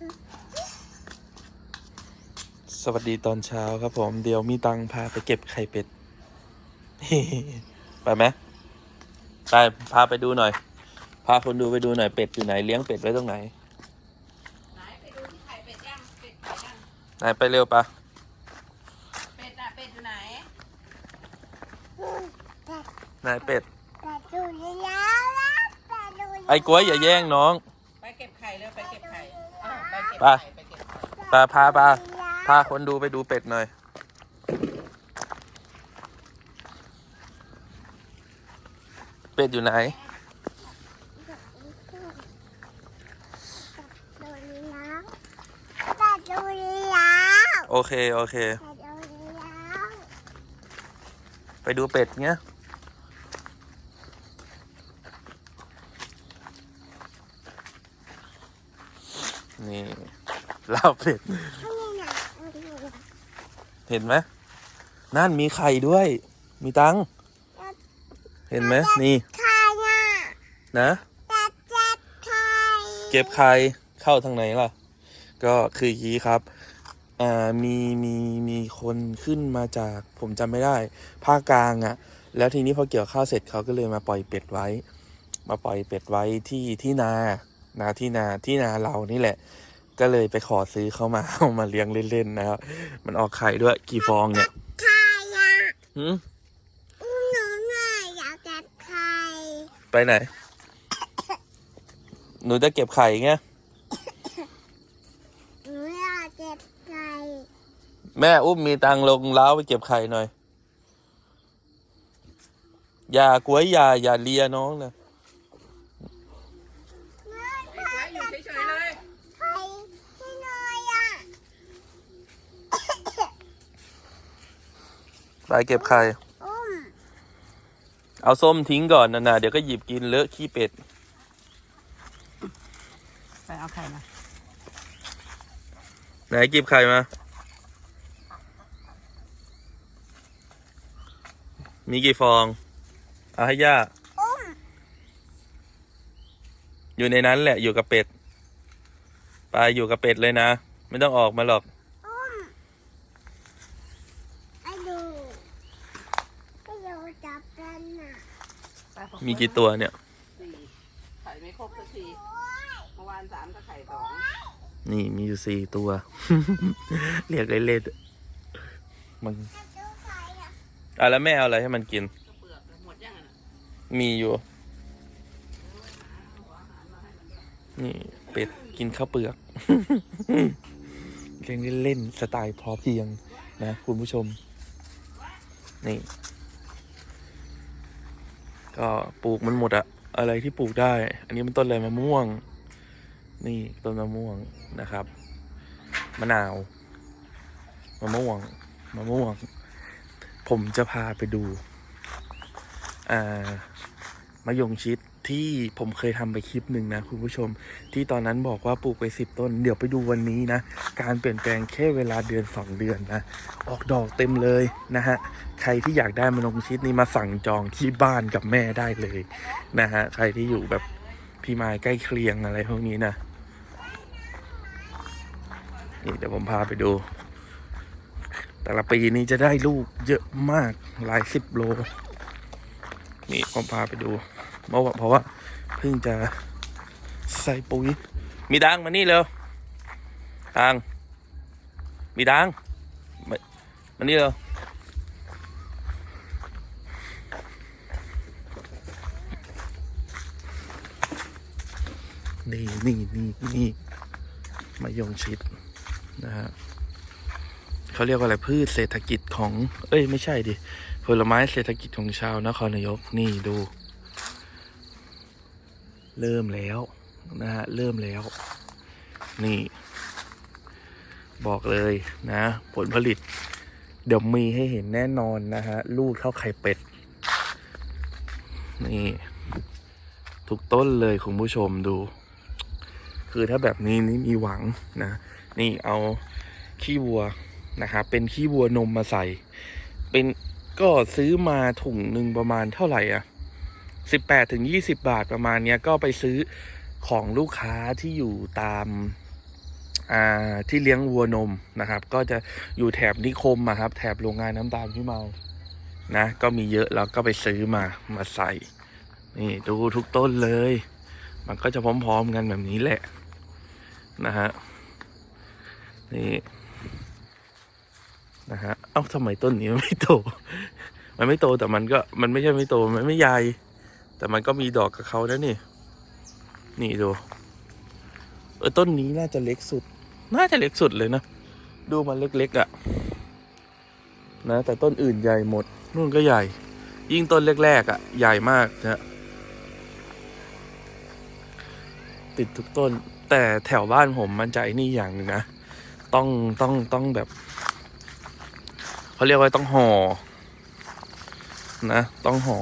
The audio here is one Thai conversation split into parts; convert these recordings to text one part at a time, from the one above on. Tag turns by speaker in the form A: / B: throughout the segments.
A: สวัสดีตอนเช้าครับผม เดี๋ยวมีตังค์พาไปเก็บไข่เป็ด ไปไหมไปพาไปดูหน่อย พาคนดูไปดูหน่อยเป็ดอยู่ไหนเลี้ยงเป็ดไว้ตรงไหน
B: ไหนไปดูที่ไข่เป็ดย่างเป็ดไข่ย่าง
A: ไหนไปเร็วปะ
B: เป็ดอะเป็ดอยู่ไหน
A: ไหนเป็ด
C: แต่ดูแล้วนะแต่ดูแล้ว
A: ไอ้กล้วยอย่าแย่งน้อง
B: ไปเก็บไปไข่ไปเก็บไข่
A: พาพาพาพาคนดูไปดูเป็ดหน่อย เป็ดอยู่ไหน
C: ดูแล้วแต่ดูแล้ว
A: โอเค โอเค
C: แต่ดูแล้ว
A: ไปดูเป็ดเงี้ย นี่ ลาบเป็ด
C: ข้างในน่ะเอาดูแล้ว
A: เห็นไหมนั่นมีไข่ด้วย มีตังค์เห็นไหมนี่
C: ใครอะ
A: นะ
C: แต่เจ็บใคร
A: เก็บไข่เข้าทางไหนล่ะ ก็คืออย่างนี้ครับอ่ามีมีมีคนขึ้นมาจากผมจำไม่ได้ ภาคกลางอะ่ะ แล้วทีนี้พอเกี่ยวข้าวเสร็จเขาก็เลยมาปล่อยเป็ดไว้ มาปล่อยเป็ดไว้ที่ที่นา นาที่นาที่นาเรานี่แหละ ก็เลยไปขอซื้อเขามาเอามาเลี้ยงเล่นๆนะครับ มันออกไข่ด้วยกี่ฟองเนี่ย
C: ใครอะ
A: หืม
C: อุ้มหนูหน่อยอยากเจ็บใคร
A: ไปไหน หนูจะเก็บไข่ไง
C: หนูอยากเจ็บใคร
A: แม่อุ้มมีตังค์ลงเล้าวไปเก็บไข่หน่อย อย่ากลัวอย่าอย่าเลียน้องนะ
C: ไม่
B: ไอ้กล้วยอยู่เฉยๆเลย
C: ใครที่หน่อยอะ
A: ไปเก็บไข่
C: อุ้ม
A: เอาส้มทิ้งก่อนนะนะเดี๋ยวก็หยิบกินเลอะขี้เป็ด
B: ไปเอาไข่มา
A: ไหนเก็บไข่มา มีกี่ฟอง เอาให้ย่า
C: อุ้ม
A: อยู่ในนั้นแหละอยู่กับเป็ด ไปอยู่กับเป็ดเลยนะ ไม่ต้องออกมาหรอก
C: อุ้มไอ้ดูไอ้ดูจับกันน่ะ
B: ไปของ
A: มีกี่ตัวเนี่ย
B: สี่ไข่ไม่ครบสักทีเมื่อวานสามก็ไข่สอง
A: นี่มีอยู่สี่ตัว เรียกเล่นๆมัน
C: ไอ้ดูใครอะ
A: อะแล้วแม่เอาอะไรให้มันกิน
B: ก็เปลือกหมดยังอะ
A: มีอยู่ นี่เป็ดกินข้าวเปลือก เล่นเล่นๆสไตล์พอเพียงนะ คุณผู้ชม นี่ ก็ปลูกมันหมดอะอะไรที่ปลูกได้ อันนี้มันต้นอะไรมะม่วง นี่ต้นมะม่วงนะครับ มะนาว มะม่วง มะม่วง ผมจะพาไปดู อ่ามะยงชิด ที่ผมเคยทำไปคลิปหนึ่งนะคุณผู้ชม ที่ตอนนั้นบอกว่าปลูกไปสิบต้น เดี๋ยวไปดูวันนี้นะ การเปลี่ยนแปลงแค่เวลาเดือนสองเดือนนะ ออกดอกเต็มเลยนะฮะ ใครที่อยากได้มะยงชิดนี่มาสั่งจองที่บ้านกับแม่ได้เลยนะฮะ ใครที่อยู่แบบพี่มายใกล้เคียงอะไรพวกนี้นะนี่เดี๋ยวผมพาไปดู แต่ละปีนี้จะได้ลูกเยอะมากหลายสิบโล นี่ผมพาไปดู เมื่อวานเพราะว่าเพิ่งจะใส่ปุ๋ย มีดังมานี่เร็วดังมีดังมามานี่เร็วนี่นี่นี่นี่มายงชิดนะฮะเขาเรียกว่าอะไรพืชเศรษฐกิจของ เอ้ย ไม่ใช่ดิ ผลไม้เศรษฐกิจของชาวนครนายก นี่ดู เริ่มแล้วนะฮะเริ่มแล้ว นี่ บอกเลยนะ ผลผลิต เดี๋ยวมีให้เห็นแน่นอนนะฮะลูกเท่าไข่เป็ด นี่ ทุกต้นเลยคุณผู้ชมดู คือถ้าแบบนี้นี่มีหวังนะ นี่เอาขี้วัวนะครับเป็นขี้วัวนมมาใส่ เป็นก็ซื้อมาถุงหนึ่งประมาณเท่าไหร่อะ สิบแปดถึงยี่สิบาทประมาณเนี้ยก็ไปซื้อของลูกค้าที่อยู่ตามาที่เลี้ยงวัวนมนะครับ ก็จะอยู่แถบนิคมอะครับ แถบโรงงานน้ำตาลพี่เมานะก็มีเยอะแล้วก็ไปซื้อมามาใส่ นี่ดูทุกต้นเลย มันก็จะพร้อมๆกันแบบนี้แหละนะฮะนี่นะฮะเอ้าทำไมต้นนี้มันไม่โต มันไม่โตแต่มันก็มันไม่ใช่ไม่โตมันไม่ใหญ่ แต่มันก็มีดอกกับเขานะนี่ นี่ดู เออต้นนี้น่าจะเล็กสุด น่าจะเล็กสุดเลยนะ ดูมันเล็กๆอะ่ะ นะ แต่ต้นอื่นใหญ่หมด นู่นก็ใหญ่ ยิ่งต้นแรกๆอะ่ะ ใหญ่มากนะติดทุกต้น แต่แถวบ้านผมมันจะไอ้นี่อย่างหนึงนะ ต้องต้องต้องแบบเขาเรียกว่าต้องห่อนะ ต้องห่อ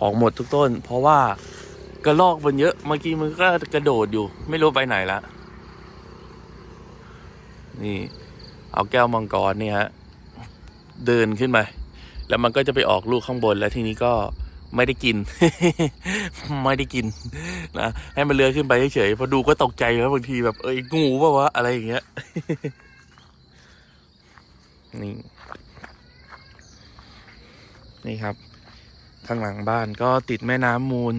A: ออกหมดทุกต้น เพราะว่ากระลอกมันเยอะเมื่อกี้มันก็กระโดดอยู่ ไม่รู้ไปไหนละนี่ เอาแก้วมังกรเนี่ยฮะเดินขึ้นไปแล้วมันก็จะไปออกลูกข้างบนแล้วทีนี้ก็ไม่ได้กิน ไม่ได้กินนะให้มันเลื้อยขึ้นไปเฉยๆพอดูก็ตกใจแล้วบางทีแบบเอ้ยงูป่าวะอะไรอย่างเงี้ยนี่ นี่ครับ ข้างหลังบ้านก็ติดแม่น้ำมูล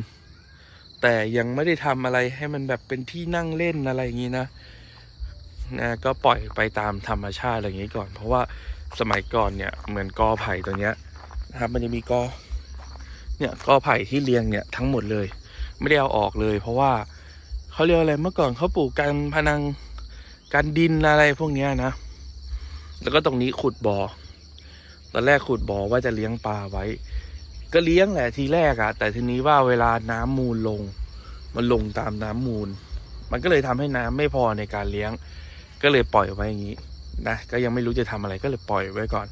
A: แต่ยังไม่ได้ทำอะไรให้มันแบบเป็นที่นั่งเล่นอะไรอย่างนี้นะนะก็ปล่อยไปตามธรรมชาติอะไรอย่างนี้ก่อน เพราะว่าสมัยก่อนเนี่ยเหมือนกอไผ่ตัวเนี้ยนะครับมันจะมีกอเนี่ยกอไผ่ที่เรียงเนี่ยทั้งหมดเลย ไม่ได้เอาออกเลย เพราะว่าเขาเรียกอะไรเมื่อก่อนเขาปลูกกันพนังการดินอะไรพวกเนี้ยนะ แล้วก็ตรงนี้ขุดบ่อตอนแรกขุดบ่อว่าจะเลี้ยงปลาไว้ ก็เลี้ยงแหละทีแรกอะแต่ทีนี้ว่าเวลาน้ำมูลลง มันลงตามน้ำมูล มันก็เลยทำให้น้ำไม่พอในการเลี้ยง ก็เลยปล่อยไว้อย่างนี้นะก็ยังไม่รู้จะทำอะไรก็เลยปล่อยไว้ก่อน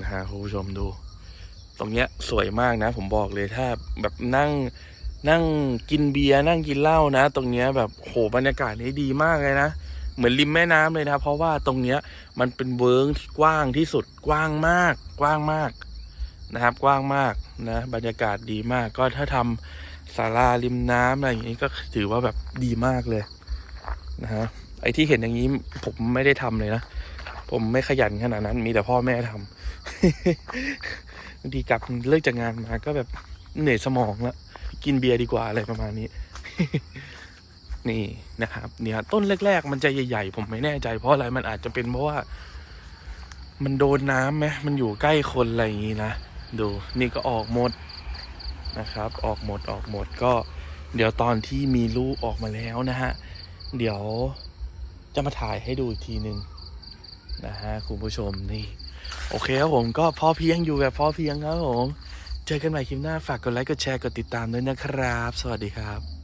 A: นะฮะคุณผู้ชมดู ตรงเนี้ยสวยมากนะ ผมบอกเลยถ้าแบบนั่งนั่งกินเบียร์นั่งกินเหล้านะ ตรงเนี้ยแบบโหบรรยากาศนี้ดีมากเลยนะเหมือนริมแม่น้ำเลยนะ เพราะว่าตรงเนี้ยมันเป็นเวิร์งกว้างที่สุดกว้างมาก กว้างมากนะครับ กว้างมาก นะบรรยากาศดีมากก็ถ้าทำศาลาริมน้ำอะไรอย่างนี้ก็ถือว่าแบบดีมากเลยนะฮะไอ้ที่เห็นอย่างนี้ผมไม่ได้ทำเลยนะ ผมไม่ขยันขนาดนั้น มีแต่พ่อแม่ทำบางทีกลับเลิกจากงานมาก็แบบเหนื่อยสมองล้วกินเบียร์ดีกว่าอะไรประมาณนี้ นี่นะครับ เนี่ยต้นแรก ๆ มันจะใหญ่ๆผมไม่แน่ใจเพราะอะไรมันอาจจะเป็นเพราะว่า มันโดนน้ำไหมมันอยู่ใกล้คนอะไรอย่างนี้นะ ดูนี่ก็ออกหมดนะครับ ออกหมดออกหมดก็ เดี๋ยวตอนที่มีลูกออกมาแล้วนะฮะ เดี๋ยวจะมาถ่ายให้ดูอีกทีหนึ่งนะฮะคุณผู้ชมนี่ โอเคครับผมก็พอเพียงอยู่แบบพอเพียงครับผม เจอกันใหม่คลิปหน้าฝากกดไลค์กดแชร์กดติดตามด้วยนะครับ สวัสดีครับ